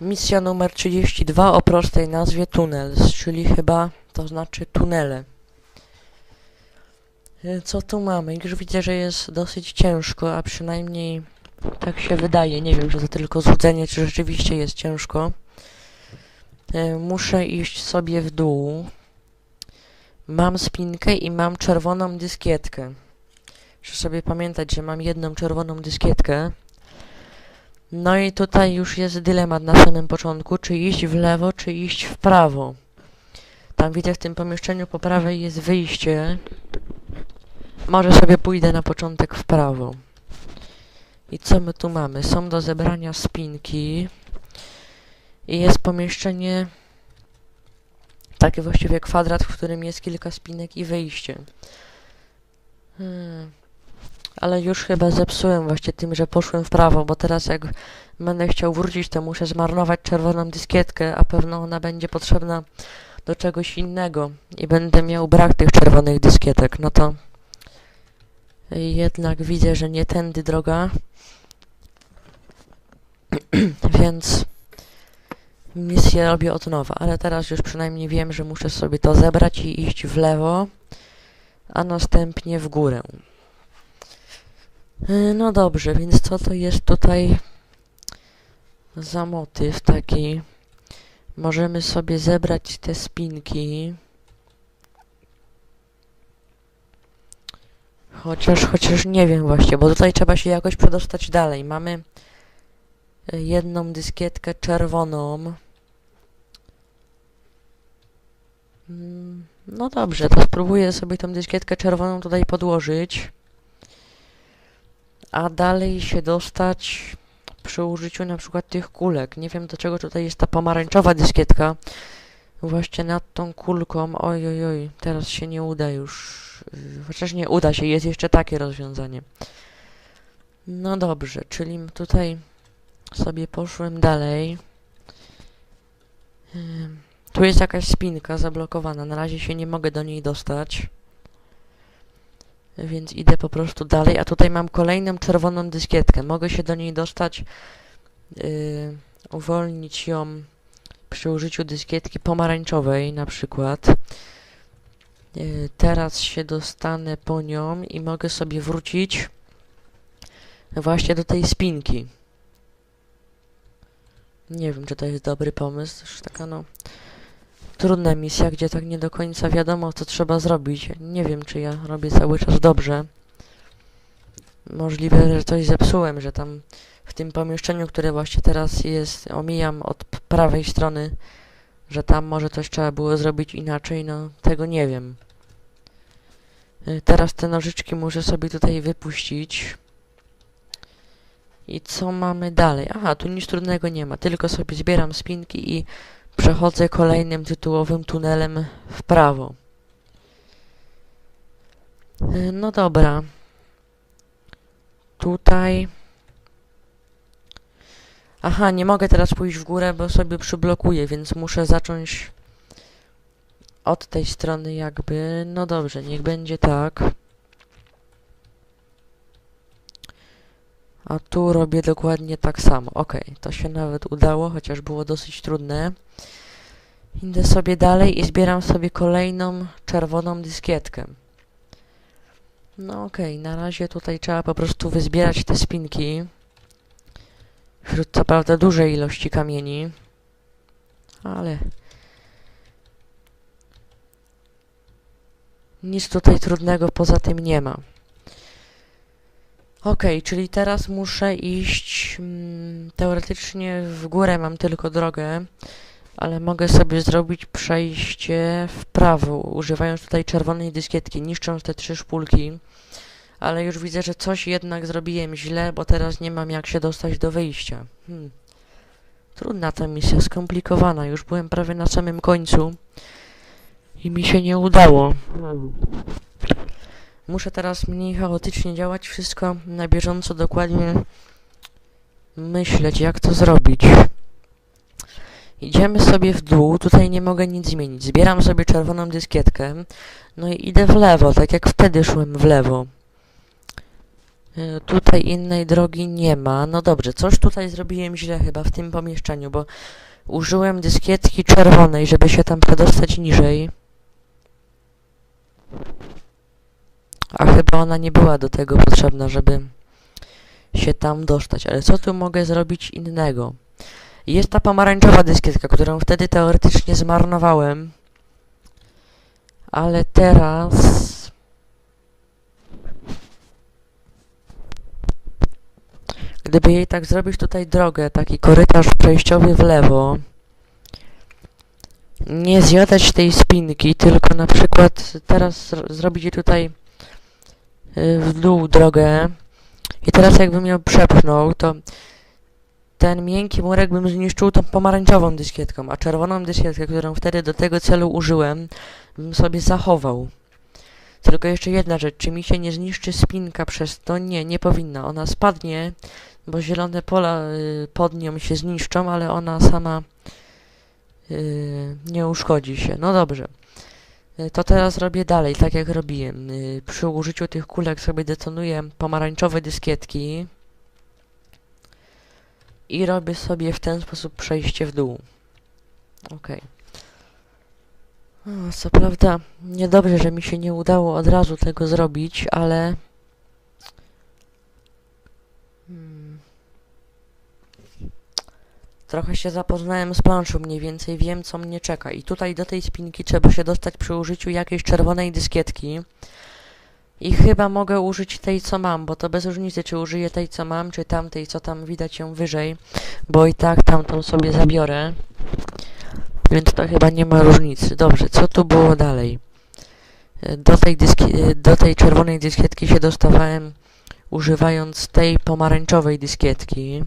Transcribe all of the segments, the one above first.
Misja numer 32 o prostej nazwie Tunnels, czyli chyba to znaczy tunele. Y, Co tu mamy? Już widzę, że jest dosyć ciężko, a przynajmniej tak się wydaje. Nie wiem, czy to tylko złudzenie, czy rzeczywiście jest ciężko. Y, Muszę iść sobie w dół. Mam spinkę i mam czerwoną dyskietkę. Muszę sobie pamiętać, że mam jedną czerwoną dyskietkę. No i tutaj już jest dylemat na samym początku, czy iść w lewo, czy iść w prawo. Tam widzę w tym pomieszczeniu po prawej jest wyjście. Może sobie pójdę na początek w prawo. I co my tu mamy? Są do zebrania spinki. I jest pomieszczenie taki właściwie kwadrat, w którym jest kilka spinek i wyjście. Hmm. Ale już chyba zepsułem właśnie tym, że poszłem w prawo, bo teraz jak będę chciał wrócić, to muszę zmarnować czerwoną dyskietkę, a pewno ona będzie potrzebna do czegoś innego i będę miał brak tych czerwonych dyskietek. No to jednak widzę, że nie tędy droga. Więc misję robię od nowa, ale teraz już przynajmniej wiem, że muszę sobie to zebrać i iść w lewo, a następnie w górę. Yy, No dobrze, więc co to jest tutaj za motyw taki? Możemy sobie zebrać te spinki. Chociaż, chociaż nie wiem właśnie, bo tutaj trzeba się jakoś przedostać dalej. Mamy y, jedną dyskietkę czerwoną. Mm, No dobrze, to spróbuję sobie tą dyskietkę czerwoną tutaj podłożyć. A dalej się dostać przy użyciu na przykład tych kulek. Nie wiem do czego tutaj jest ta pomarańczowa dyskietka. Właśnie nad tą kulką. Oj, oj, oj, teraz się nie uda już. Yy, Chociaż nie uda się, jest jeszcze takie rozwiązanie. No dobrze, czyli tutaj sobie poszłem dalej. Tu jest jakaś spinka zablokowana. Na razie się nie mogę do niej dostać. Więc idę po prostu dalej, a tutaj mam kolejną czerwoną dyskietkę. Mogę się do niej dostać, yy, uwolnić ją przy użyciu dyskietki pomarańczowej na przykład. Yy, teraz się dostanę po nią i mogę sobie wrócić właśnie do tej spinki. Nie wiem, czy to jest dobry pomysł. Już taka no trudna misja, gdzie tak nie do końca wiadomo, co trzeba zrobić. Nie wiem, czy ja robię cały czas dobrze. Możliwe, że coś zepsułem, że tam w tym pomieszczeniu, które właśnie teraz jest, omijam od prawej strony, że tam może coś trzeba było zrobić inaczej, no tego nie wiem. Y, Teraz te nożyczki muszę sobie tutaj wypuścić. I co mamy dalej? Aha, tu nic trudnego nie ma, tylko sobie zbieram spinki i Przechodzę kolejnym tytułowym tunelem w prawo. No dobra. Tutaj. Aha, nie mogę teraz pójść w górę, bo sobie przyblokuję, więc muszę zacząć od tej strony jakby. No dobrze, niech będzie tak. A tu robię dokładnie tak samo. Ok, to się nawet udało, chociaż było dosyć trudne. Idę sobie dalej i zbieram sobie kolejną czerwoną dyskietkę. No okej, na razie tutaj trzeba po prostu wyzbierać te spinki. Wśród co prawda dużej ilości kamieni. Ale... Nic tutaj trudnego poza tym nie ma. Okej, czyli teraz muszę iść... Mm, teoretycznie w górę mam tylko drogę. Ale mogę sobie zrobić przejście w prawo, używając tutaj czerwonej dyskietki, niszcząc te trzy szpulki. Ale już widzę, że coś jednak zrobiłem źle, bo teraz nie mam jak się dostać do wyjścia. Hmm. Trudna ta misja, skomplikowana. Już byłem prawie na samym końcu i mi się nie udało. Muszę teraz mniej chaotycznie działać, wszystko na bieżąco, dokładnie myśleć, jak to zrobić. Idziemy sobie w dół, tutaj nie mogę nic zmienić. Zbieram sobie czerwoną dyskietkę, no i idę w lewo, tak jak wtedy szłem w lewo. Y, Tutaj innej drogi nie ma. No dobrze, coś tutaj zrobiłem źle chyba w tym pomieszczeniu, bo użyłem dyskietki czerwonej, żeby się tam przedostać niżej. A chyba ona nie była do tego potrzebna, żeby się tam dostać. Ale co tu mogę zrobić innego? Jest ta pomarańczowa dyskietka, którą wtedy teoretycznie zmarnowałem. Ale teraz... Gdyby jej tak zrobić tutaj drogę, taki korytarz przejściowy w lewo, nie zjadać tej spinki, tylko na przykład teraz zro- zrobić tutaj w dół drogę i teraz jakbym ją przepchnął, to ten miękki murek bym zniszczył tą pomarańczową dyskietką, a czerwoną dyskietkę, którą wtedy do tego celu użyłem, bym sobie zachował. Tylko jeszcze jedna rzecz, czy mi się nie zniszczy spinka przez to? Nie, nie powinna. Ona spadnie, bo zielone pola y, pod nią się zniszczą, ale ona sama y, nie uszkodzi się. No dobrze. Y, To teraz robię dalej, tak jak robiłem. Y, Przy użyciu tych kulek sobie detonuję pomarańczowe dyskietki i robię sobie w ten sposób przejście w dół. Okej. O, Co prawda, niedobrze, że mi się nie udało od razu tego zrobić, ale... Hmm. Trochę się zapoznałem z planszą, mniej więcej wiem, co mnie czeka. I tutaj do tej spinki trzeba się dostać przy użyciu jakiejś czerwonej dyskietki. I chyba mogę użyć tej, co mam, bo to bez różnicy, czy użyję tej, co mam, czy tamtej, co tam widać ją wyżej, bo i tak tamtą sobie zabiorę. Więc to chyba nie ma różnicy. Dobrze, co tu było dalej? Do tej, do tej czerwonej dyskietki się dostawałem używając tej pomarańczowej dyskietki.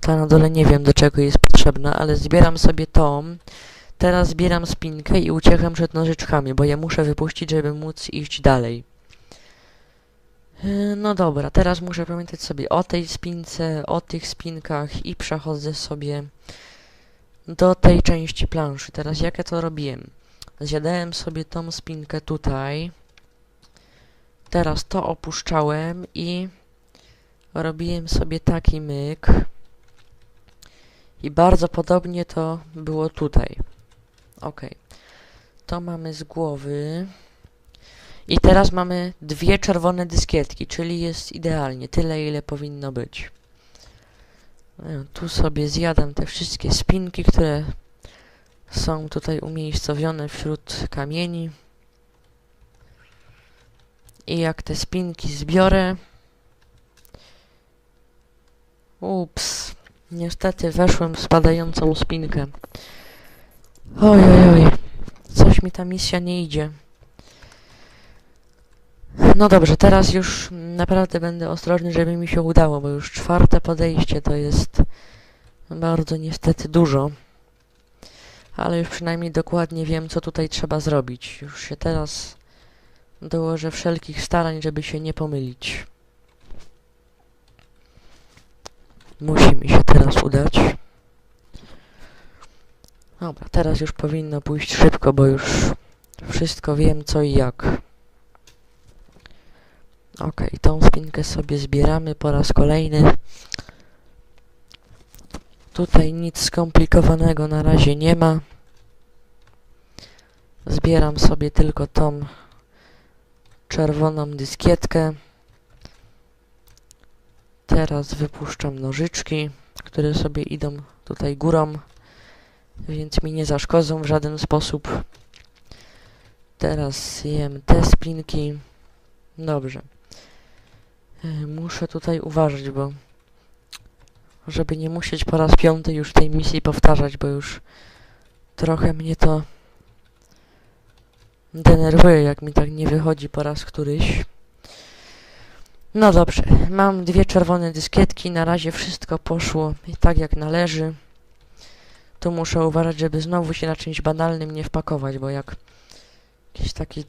Ta na dole nie wiem do czego jest potrzebna, ale zbieram sobie tą. Teraz zbieram spinkę i uciekam przed nożyczkami, bo je muszę wypuścić, żeby móc iść dalej. E, No dobra, teraz muszę pamiętać sobie o tej spince, o tych spinkach i przechodzę sobie do tej części planszy. Teraz jak ja to robiłem? Zjadałem sobie tą spinkę tutaj. Teraz to opuszczałem i robiłem sobie taki myk. I bardzo podobnie to było tutaj. Ok. To mamy z głowy. I teraz mamy dwie czerwone dyskietki, czyli jest idealnie. Tyle, ile powinno być. E, Tu sobie zjadam te wszystkie spinki, które są tutaj umiejscowione wśród kamieni. I jak te spinki zbiorę... Ups. Niestety weszłem w spadającą spinkę. Oj, oj, oj. Coś mi ta misja nie idzie. No dobrze, teraz już naprawdę będę ostrożny, żeby mi się udało, bo już czwarte podejście to jest bardzo niestety dużo. Ale już przynajmniej dokładnie wiem, co tutaj trzeba zrobić. Już się teraz dołożę wszelkich starań, żeby się nie pomylić. Musi mi się teraz udać. Dobra, teraz już powinno pójść szybko, bo już wszystko wiem co i jak. Ok, tą spinkę sobie zbieramy po raz kolejny. Tutaj nic skomplikowanego na razie nie ma. Zbieram sobie tylko tą czerwoną dyskietkę. Teraz wypuszczam nożyczki, które sobie idą tutaj górą, więc mi nie zaszkodzą w żaden sposób. Teraz jem te spinki. Dobrze. E, Muszę tutaj uważać, bo żeby nie musieć po raz piąty już tej misji powtarzać, bo już trochę mnie to denerwuje, jak mi tak nie wychodzi po raz któryś. No dobrze, mam dwie czerwone dyskietki, na razie wszystko poszło tak jak należy. Tu muszę uważać, żeby znowu się na czymś banalnym nie wpakować, bo jak jakiś taki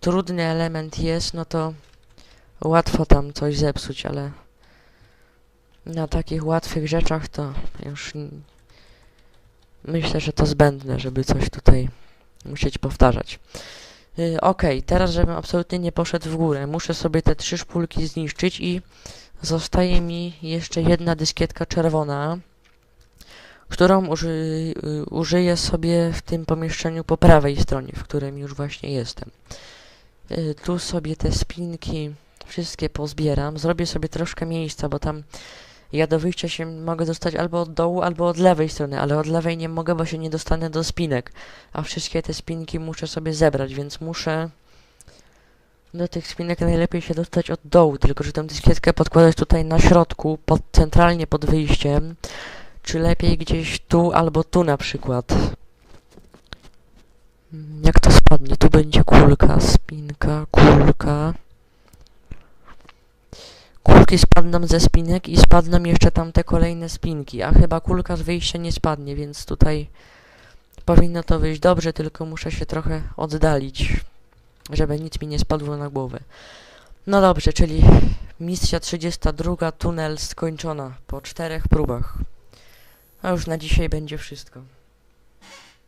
trudny element jest, no to łatwo tam coś zepsuć, ale na takich łatwych rzeczach to już myślę, że to zbędne, żeby coś tutaj musieć powtarzać. Y, Okej, teraz żebym absolutnie nie poszedł w górę, muszę sobie te trzy szpulki zniszczyć i zostaje mi jeszcze jedna dyskietka czerwona, którą uży, y, użyję sobie w tym pomieszczeniu po prawej stronie, w którym już właśnie jestem. Y, Tu sobie te spinki wszystkie pozbieram, zrobię sobie troszkę miejsca, bo tam ja do wyjścia się mogę dostać albo od dołu, albo od lewej strony, ale od lewej nie mogę, bo się nie dostanę do spinek. A wszystkie te spinki muszę sobie zebrać, więc muszę do tych spinek najlepiej się dostać od dołu, tylko że tę dyskietkę podkładać tutaj na środku, pod, centralnie pod wyjściem, czy lepiej gdzieś tu albo tu na przykład. Mm, Jak to spadnie? Tu będzie kulka, spinka, kulka. Kulki spadną ze spinek i spadną jeszcze tam te kolejne spinki, a chyba kulka z wyjścia nie spadnie, więc tutaj powinno to wyjść dobrze, tylko muszę się trochę oddalić, żeby nic mi nie spadło na głowę. No dobrze, czyli misja 32, tunel skończona po czterech próbach. A już na dzisiaj będzie wszystko.